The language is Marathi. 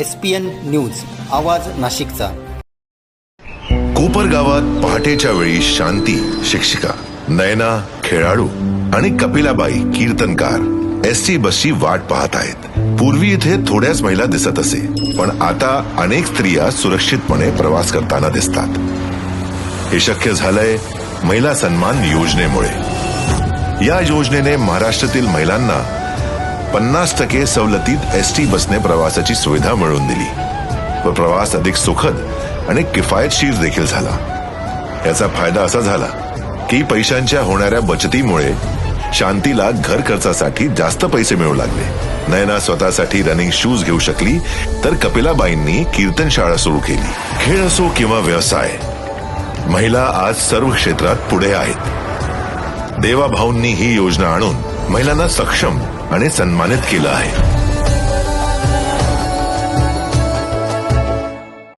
एस पी एन न्यूज आवाज नाशिकचा. कोपर गावात पहाटेच्या वेळी शांती शिक्षिका नयना खेळाडू आणि कपिलाबाई कीर्तनकार एस टी बसची वाट पाहत आहेत. पूर्वी इथे थोड्याच महिला दिसत असे पण आता अनेक स्त्रिया सुरक्षितपणे प्रवास करताना दिसतात. हे शक्य झालंय महिला सन्मान योजनेमुळे. या योजनेने महाराष्ट्रातील महिलांना पन्नास टक्के सवलतीत एस टी बसने प्रवासाची सुविधा मिळवून दिली. व प्रवास अधिक सुखद आणि किफायतशीर देखील झाला. याचा फायदा असा झाला की पैशांच्या होणाऱ्या बचतीमुळे शांतीला घर खर्चासाठी जास्त पैसे मिळू लागले. नयना स्वतःसाठी रनिंग शूज घेऊ शकली तर कपिलाबाईंनी कीर्तन शाळा सुरू केली. खेळ असो किंवा व्यवसाय महिला आज सर्व क्षेत्रात पुढे आहेत. देवाभाऊंनी ही योजना आणून महिलांना सक्षम आणि सन्मानित केलं आहे.